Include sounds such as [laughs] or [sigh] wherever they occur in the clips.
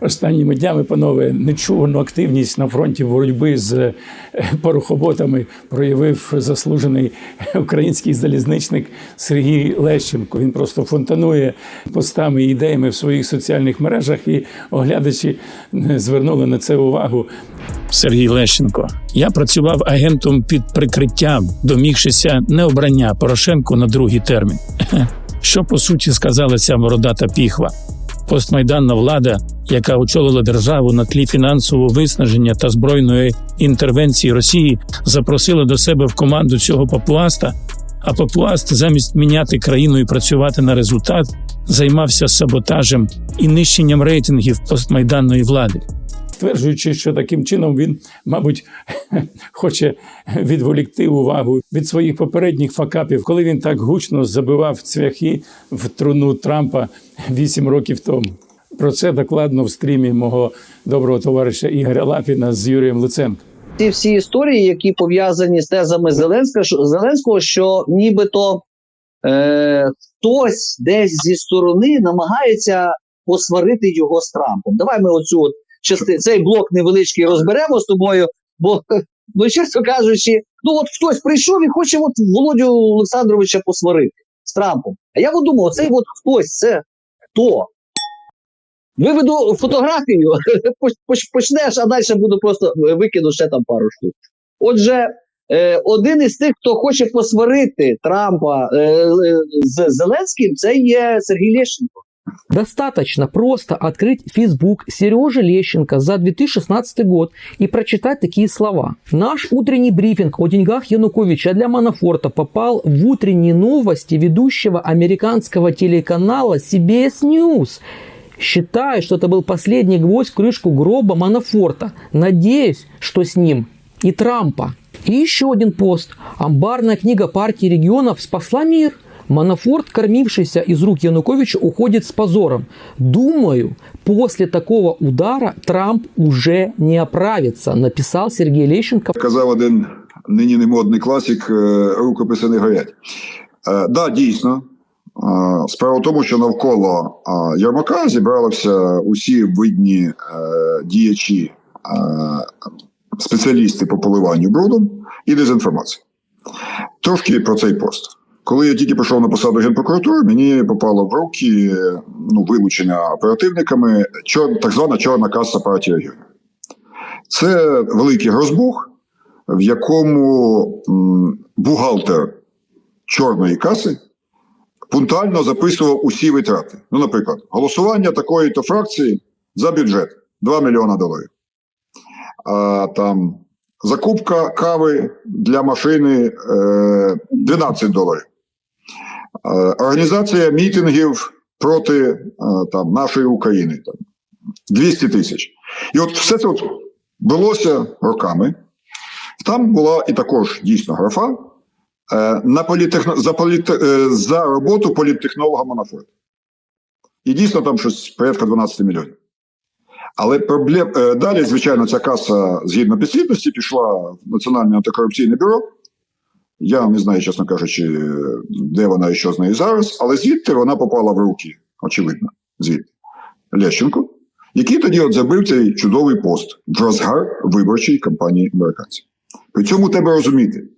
останніми днями, панове, нечувану активність на фронті боротьби з е, порохоботами проявив заслужений український залізничник Сергій Лещенко. Він просто фонтанує постами і ідеями в своїх соціальних мережах, і оглядачі е, звернули на це увагу. Сергій Лещенко. Я працював агентом під прикриттям, домігшися необрання Порошенку на другий термін. [laughs] Що по суті сказала ця бородата піхва? Постмайданна влада, яка очолила державу на тлі фінансового виснаження та збройної інтервенції Росії, запросила до себе в команду цього папуаста. А папуаст, замість міняти країну і працювати на результат, займався саботажем і нищенням рейтингів постмайданної влади. Стверджуючи, що таким чином він, мабуть, [laughs] хоче відволікти увагу від своїх попередніх факапів, коли він так гучно забивав цвяхи в труну Трампа вісім років тому. Про це докладно в стрімі мого доброго товариша Ігоря Лапіна з Юрієм Луценком. ці всі історії, які пов'язані з тезами Зеленського, що, Зеленського, що нібито е, хтось десь зі сторони намагається посварити його з Трампом. Давай ми оцю от части, цей блок невеличкий розберемо з тобою, бо [laughs] ну, чесно кажучи, ну от хтось прийшов і хоче от Володю Олександровича посварити з Трампом. А я от думав, оцей от хтось це хто? Виведу фотографію, [laughs] поч- поч- почнеш, а далі буду просто е, викину ще там пару штук. Отже, е, один із тих, хто хоче посварити Трампа е, з Зеленським, це є Сергій Лещенко. Достаточно просто открыть Facebook Сережи Лещенко за 2016 год и прочитать такие слова. Наш утренний брифинг о деньгах Януковича для Манафорта попал в утренние новости ведущего американского телеканала CBS News. Считаю, что это был последний гвоздь в крышку гроба Манафорта. Надеюсь, что с ним и Трампа. И еще один пост. Амбарная книга партии регионов спасла мир. Манафорт, кормившийся из рук Януковича, уходит с позором. Думаю, после такого удара Трамп уже не оправится, написал Сергей Лещенко. Казав один нині не модний класик, е, рукописи не горять. Е, да, дійсно. Е, Справа в тому, що навколо Ярмака зібралися усі видні діячі, спеціалісти по поливанню брудом і дезінформації. Трошки про цей пост. Коли я тільки прийшов на посаду генпрокуратури, мені попало в руки ну, вилучення оперативниками чор, так звана чорна каса партії регіонів. Це великий розбух, в якому м, бухгалтер чорної каси пунктуально записував усі витрати. Ну, наприклад, голосування такої-то фракції за бюджет 2 мільйона доларів. А там закупка кави для машини е, 12 доларів. Е, організація мітингів проти е, там, нашої України там, 200 тисяч. І от все це от велося роками. Там була і також дійсно графа е, на політехно... за, політ... за роботу політтехнолога Манафорта. І дійсно там щось порядка 12 мільйонів. Але проблем... далі, звичайно, ця каса згідно підслідності пішла в Національне антикорупційне бюро. Я не знаю, чесно кажучи, де вона і що з нею зараз, але звідти вона попала в руки, очевидно, звідти Лещенко, який тоді от забив цей чудовий пост в розгар виборчої кампанії американців. При цьому треба розуміти,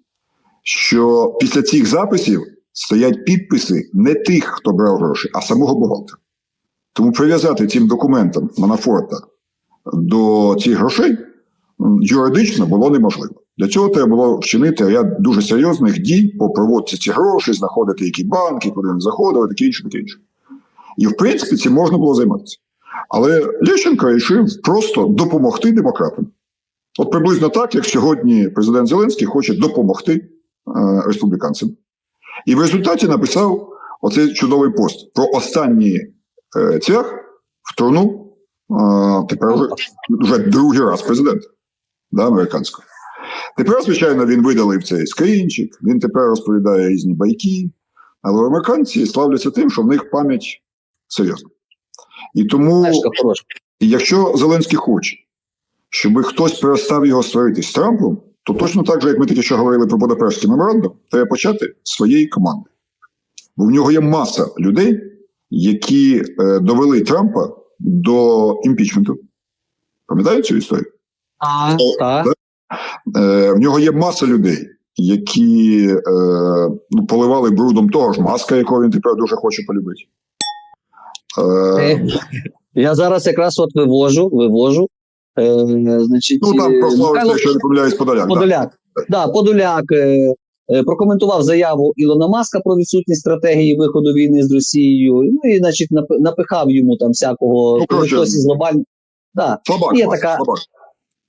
що після цих записів стоять підписи не тих, хто брав гроші, а самого бухгалтера. Тому прив'язати цим документам Манафорта до цих грошей юридично було неможливо. Для цього треба було вчинити ряд дуже серйозних дій по проводці ці гроші, знаходити які банки, куди вони заходили, таке інше, таке інше. І в принципі цим можна було займатися. Але Лещенко вирішив просто допомогти демократам. От приблизно так, як сьогодні президент Зеленський хоче допомогти е, республіканцям. І в результаті написав оцей чудовий пост про останній е, цвях в труну е, тепер вже, вже другий раз президента да, американського. Тепер, звичайно, він видалив цей скрінчик, він тепер розповідає різні байки. Але американці славляться тим, що в них пам'ять серйозна. І тому, якщо Зеленський хоче, щоб хтось перестав його сваритись з Трампом, то точно так же, як ми тільки що говорили про Будапештський меморандум, треба почати з своєї команди. Бо в нього є маса людей, які е, довели Трампа до імпічменту. Пам'ятаєте цю історію? А, так. Е, в нього є маса людей, які е, ну, поливали брудом того ж маска, якого він тепер дуже хоче полюбити. Е, Е, Я зараз якраз от вивожу, вивожу. Е, значить, ну там е, прославився, Михайло якщо я не помиляюсь, Подоляк. да. Подоляк. Да, Подоляк е, е, прокоментував заяву Ілона Маска про відсутність стратегії виходу війни з Росією. Ну і, значить, нап- напихав йому там всякого Ну, коротше, хтось із глобальних. Да. Слабак, Є Маск, така- слабак.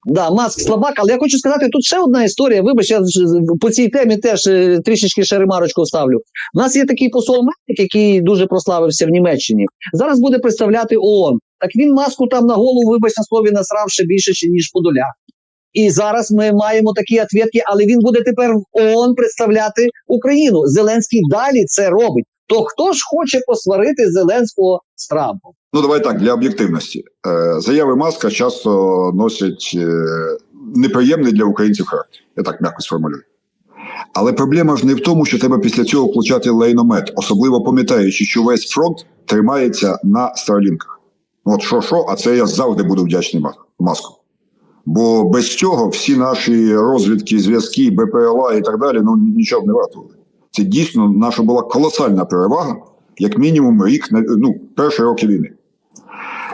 Да, маск слабак, але я хочу сказати, тут ще одна історія. Вибач, я по цій темі теж е, трішечки ще ремарочку вставлю. У нас є такий посол Мельник, який дуже прославився в Німеччині. Зараз буде представляти ООН. Так він маску там на голову, вибач на слові, насрав ще більше, ніж Подоляк. І зараз ми маємо такі ответки, але він буде тепер в ООН представляти Україну. Зеленський далі це робить. То хто ж хоче посварити Зеленського з Трампом? Ну, давай так, для об'єктивності. Е, заяви Маска часто носять е, неприємний для українців характер. Я так м'яко сформулюю. Але проблема ж не в тому, що треба після цього включати лейномет, особливо пам'ятаючи, що весь фронт тримається на старлінках. От що, що, а це я завжди буду вдячний маску. Бо без цього всі наші розвідки, зв'язки, БПЛА і так далі ну нічого б не вартували. Це дійсно наша була колосальна перевага, як мінімум рік ну, перші роки війни.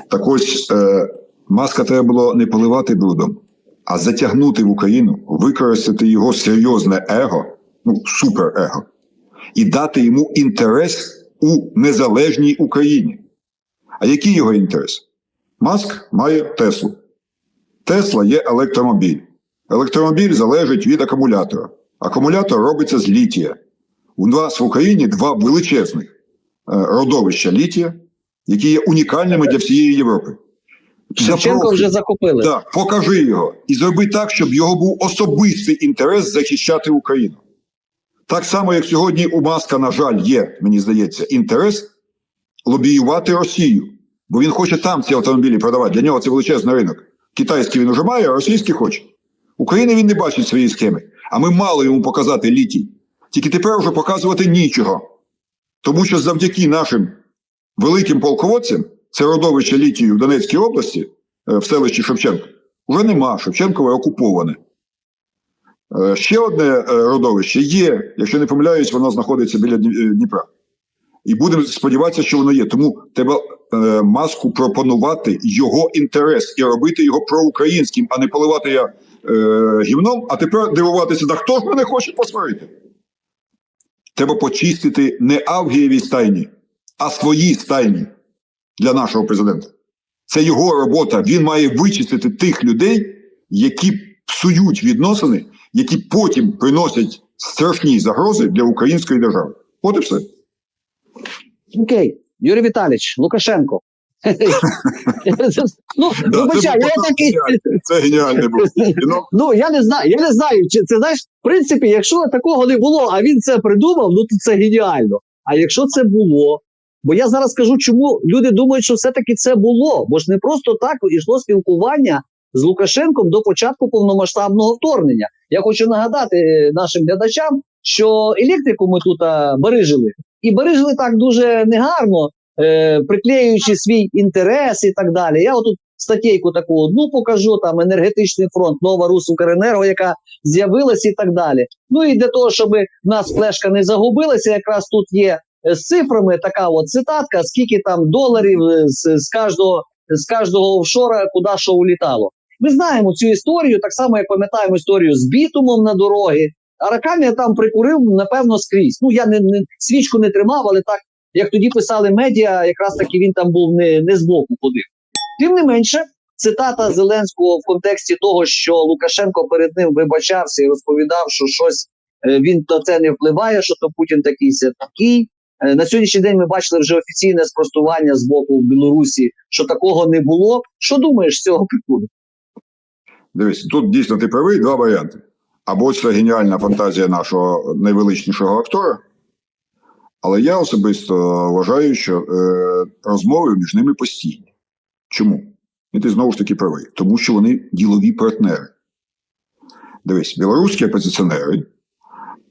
Так ось е, маска треба було не поливати брудом, а затягнути в Україну, використати його серйозне его, ну суперего, і дати йому інтерес у незалежній Україні. А який його інтерес? Маск має Теслу. Тесла є електромобіль. Електромобіль залежить від акумулятора. Акумулятор робиться з літія. У нас в Україні два величезних е, родовища літія, які є унікальними для всієї Європи. Шевченко вже закупили. Так, покажи його і зроби так, щоб його був особистий інтерес захищати Україну. Так само, як сьогодні у Маска, на жаль, є, мені здається, інтерес лобіювати Росію. Бо він хоче там ці автомобілі продавати. Для нього це величезний ринок. Китайський він уже має, а російський хоче. України він не бачить своєї схеми. А ми мали йому показати літій. Тільки тепер вже показувати нічого. Тому що завдяки нашим великим полководцям, це родовище літію в Донецькій області, е, в селищі Шевченко, вже нема. Шевченкове окуповане. Е, Ще одне е, родовище є. Якщо не помиляюсь, воно знаходиться біля Дніпра. І будемо сподіватися, що воно є. Тому треба маску пропонувати його інтерес і робити його проукраїнським, а не поливати я гімном, а тепер дивуватися, да хто ж мене хоче посварити? Треба почистити не Авгієві стайні, а свої стайні для нашого президента. Це його робота. Він має вичистити тих людей, які псують відносини, які потім приносять страшні загрози для української держави. От і все. Окей, Юрій Віталійович, Лукашенко. Ну, Да, вибачай, я такий. Це геніальний був. кіно. Ну я не знаю, я не знаю. Чи це знаєш, в принципі, якщо такого не було, а він це придумав, ну то це геніально. А якщо це було, бо я зараз скажу, чому люди думають, що все-таки це було, бо ж не просто так йшло спілкування з Лукашенком до початку повномасштабного вторгнення. Я хочу нагадати е, нашим глядачам, що електрику ми тут бережили, і бережили так дуже негарно, е, приклеюючи свій інтерес і так далі. Я отут статтєйку таку одну покажу, там енергетичний фронт, нова Рус Укренерго, яка з'явилася і так далі. Ну і для того, щоб нас флешка не загубилася, якраз тут є е, з цифрами така от цитатка, скільки там доларів е, з, з кожного з кожного офшора, куди що улітало. Ми знаємо цю історію, так само як пам'ятаємо історію з бітумом на дороги. Аракамія там прикурив, напевно, скрізь. Ну я не, не свічку не тримав, але так як тоді писали медіа, якраз таки він там був не, не збоку ходив. Тим не менше, цитата Зеленського в контексті того, що Лукашенко перед ним вибачався і розповідав, що щось е, він на це не впливає, що то Путін такий ся такий. Е, На сьогоднішній день ми бачили вже офіційне спростування з боку Білорусі, що такого не було. Що думаєш з цього приводу? Дивись, тут дійсно ти правий два варіанти. Або це геніальна фантазія нашого найвеличнішого актора. Але я особисто вважаю, що е, розмови між ними постійні. Чому? І ти знову ж таки правий. Тому що вони ділові партнери. Дивись, білоруські опозиціонери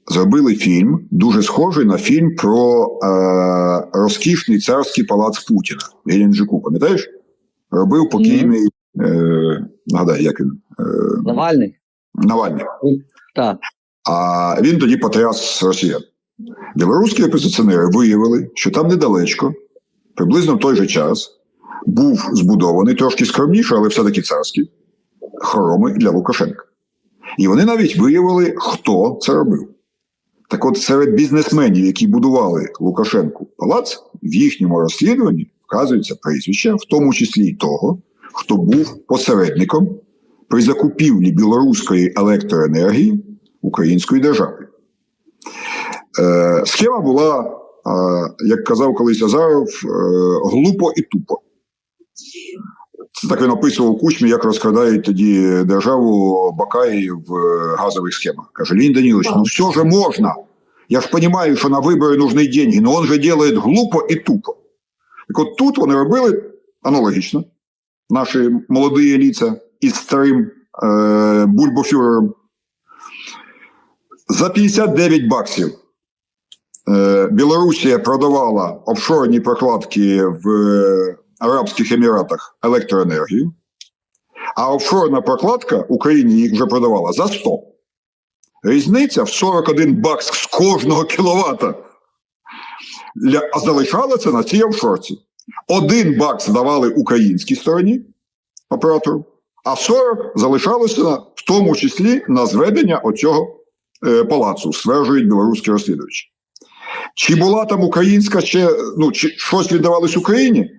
зробили фільм, дуже схожий на фільм про е, розкішний царський палац Путіна в Геленджику, пам'ятаєш? робив покійний, е, нагадай, як він е, Навальний. Навальний. Так. А він тоді потряс росіян. Білоруські опозиціонери виявили, що там недалечко, приблизно в той же час, був збудований трошки скромніше, але все-таки царський, хороми для Лукашенка. І вони навіть виявили, хто це робив. Так от серед бізнесменів, які будували Лукашенку палац, в їхньому розслідуванні вказується прізвище, в тому числі й того, хто був посередником при закупівлі білоруської електроенергії української держави. Е, схема була, е, як казав колись Азаров, е, глупо і тупо. Це так він описував кучмі, як розкрадають тоді державу Бакаї в газових схемах. Каже, Леонид Данилович, ну все же можно. Я ж понимаю, що на вибори нужны деньги, но он же делает глупо і тупо. Так от тут вони робили аналогічно. Наші молоді ліца із старим е, бульбофюрером. За 59 баксів Білорусія продавала офшорні прокладки в е, Арабських Еміратах електроенергію, а офшорна прокладка Україні їх вже продавала за 100. Різниця в 41 бакс з кожного кіловата. А залишалося на цій офшорці. Один бакс давали українській стороні оператору, а 40 залишалося в тому числі на зведення оцього е, палацу, стверджують білоруські розслідувачі. Чи була там українська ще, ну, чи щось віддавалось Україні?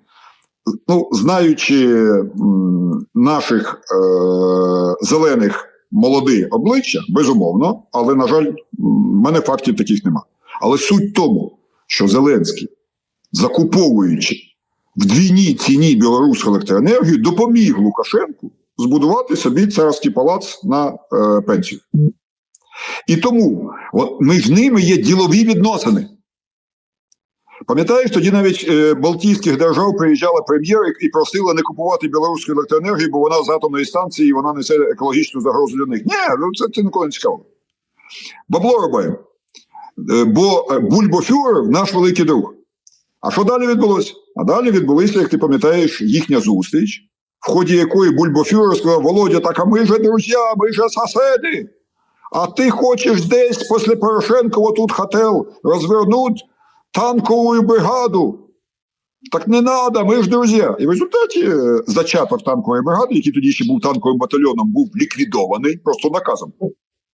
Ну, знаючи м, наших е, зелених молодих обличчя, безумовно, але, на жаль, в мене фактів таких нема. Але суть в тому, що Зеленський, закуповуючи в двійній ціні білоруську електроенергію, допоміг Лукашенку збудувати собі царський палац на е, пенсію. І тому от, між ними є ділові відносини. Пам'ятаєш, тоді навіть е, Балтійських держав приїжджала прем'єр і- просила не купувати білоруську електроенергію, бо вона з атомної станції і вона несе екологічну загрозу для них. Ні, ну це, це ніколи не цікаво. Бабло робимо. Е, Бо е, бульбофюрер наш великий друг. А що далі відбулося? А далі відбулися, як ти пам'ятаєш, їхня зустріч, в ході якої бульбофюрер сказав: Володя, так а ми же друзі, ми же сусіди. А ти хочеш десь після Порошенка отут хотел розвернути танкову бригаду. Так не треба, ми ж друзі. І в результаті е, зачаток танкової бригади, який тоді ще був танковим батальйоном, був ліквідований просто наказом.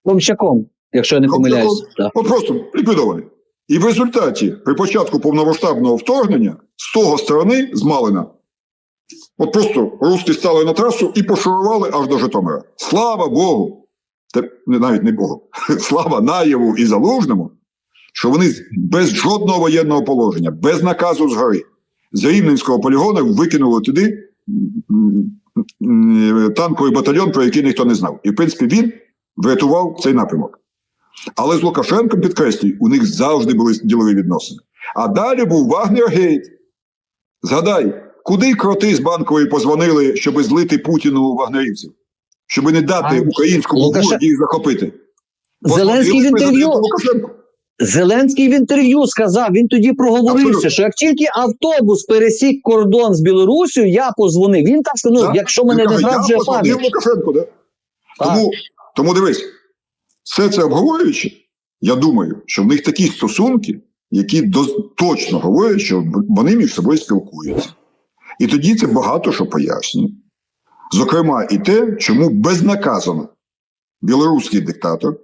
Комчаком, якщо я не помиляюсь. От просто ліквідований. І в результаті, при початку повномасштабного вторгнення, з того сторони, з Малина, от просто русські стали на трасу і пошурували аж до Житомира. Слава Богу! Те, навіть не Богу. [laughs] Слава Наєву і Залужному, що вони без жодного воєнного положення, без наказу згори, з Рівненського полігону викинули туди танковий батальйон, про який ніхто не знав. І, в принципі, він врятував цей напрямок. Але з Лукашенком, підкреслюю, у них завжди були ділові відносини. А далі був Вагнергейт. Згадай, куди кроти з банкової позвонили, щоб злити Путіну вагнерівців? Щоб не дати А, українському ГУР їх захопити. Зеленський в інтерв'ю. Зеленський в інтерв'ю сказав, він тоді проговорився, Абсолютно. що як тільки автобус пересік кордон з Білорусію, я позвонив. Він так сказав, ну, якщо мене не зраджує пам'ять. Да? Тому, тому дивись, все це обговорюючи, я думаю, що в них такі стосунки, які до- точно говорять, що вони між собою спілкуються. І тоді це багато що пояснює. Зокрема, і те, чому безнаказано білоруський диктатор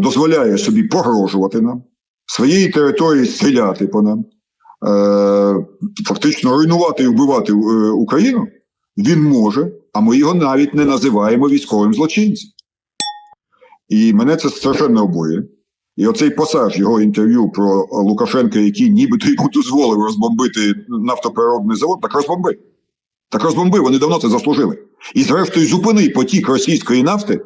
дозволяє собі погрожувати нам, своєї території стріляти по нам, е, фактично руйнувати і вбивати е, Україну, він може, а ми його навіть не називаємо військовим злочинцем. І мене це страшенно обує. І оцей пасаж його інтерв'ю про Лукашенка, який нібито йому дозволив розбомбити нафтопереробний завод, так розбомби. Так розбомби, вони давно це заслужили. І зрештою зупини потік російської нафти.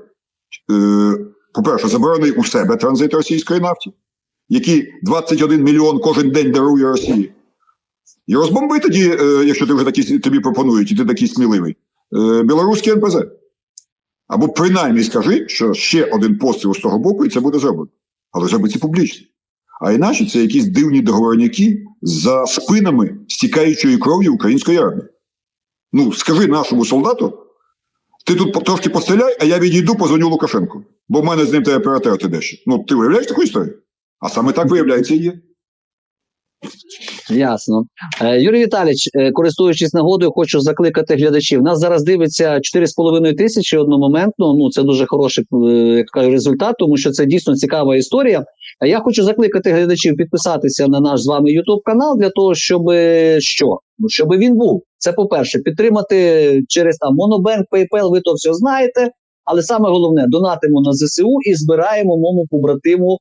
Е, по-перше, заборони у себе транзит російської нафти, який 21 мільйон кожен день дарує Росії. І розбомби тоді, е, якщо ти вже такі, тобі пропонують, і ти такий сміливий, е, білоруський НПЗ. Або принаймні скажи, що ще один постріл з того боку, і це буде зроблено. Але зроби це публічно. А іначе це якісь дивні договорняки за спинами стікаючої кров'ю української армії. Ну, скажи нашому солдату, ти тут трошки постріляй, а я відійду, позвоню Лукашенку. Бо в мене з ним треба перетерти дещо. Ну, ти виявляєш таку історію? А саме так виявляється і є. Ясно. Е, Юрій Віталійович, е, користуючись нагодою, хочу закликати глядачів. Нас зараз дивиться 4,5 тисячі одномоментно. Ну це дуже хороший е, як кажу, результат, тому що це дійсно цікава історія. Я хочу закликати глядачів підписатися на наш з вами YouTube канал для того, щоб що? Ну, щоб він був. Це по-перше, підтримати через там Monobank, PayPal, ви то все знаєте. Але саме головне, донатимо на ЗСУ і збираємо моєму побратиму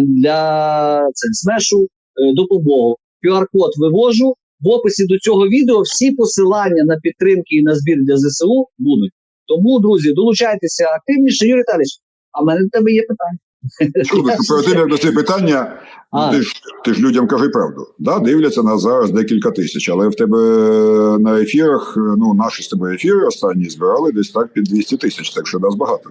для це, смешу допомогу. QR-код вивожу. В описі до цього відео всі посилання на підтримки і на збір для ЗСУ будуть. Тому, друзі, долучайтеся активніше. Юрій Віталійович, а в мене до тебе є питання. Перед тим, як до цих питання, А. ти ж, ти ж людям кажи правду. Да, дивляться нас зараз декілька тисяч, але в тебе на ефірах, ну, наші з тобою ефіри останні збирали десь так під 200 тисяч, так що нас багато.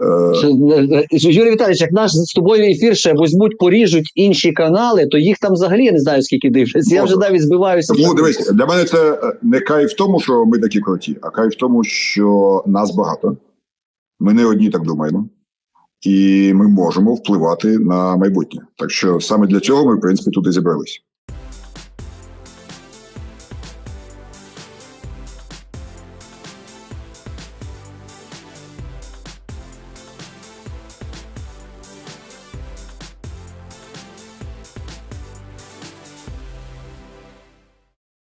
Е, е, е, Юрій Віталійович, як наш з тобою ефір ще візьмуть, поріжуть інші канали, то їх там взагалі я не знаю скільки дивляться. Я вже навіть збиваюся. Тому дивись, для мене це е, не кайф в тому, що ми такі круті, а кайф в тому, що нас багато. Ми не одні так думаємо. І ми можемо впливати на майбутнє. Так що саме для цього ми, в принципі, тут і зібрались.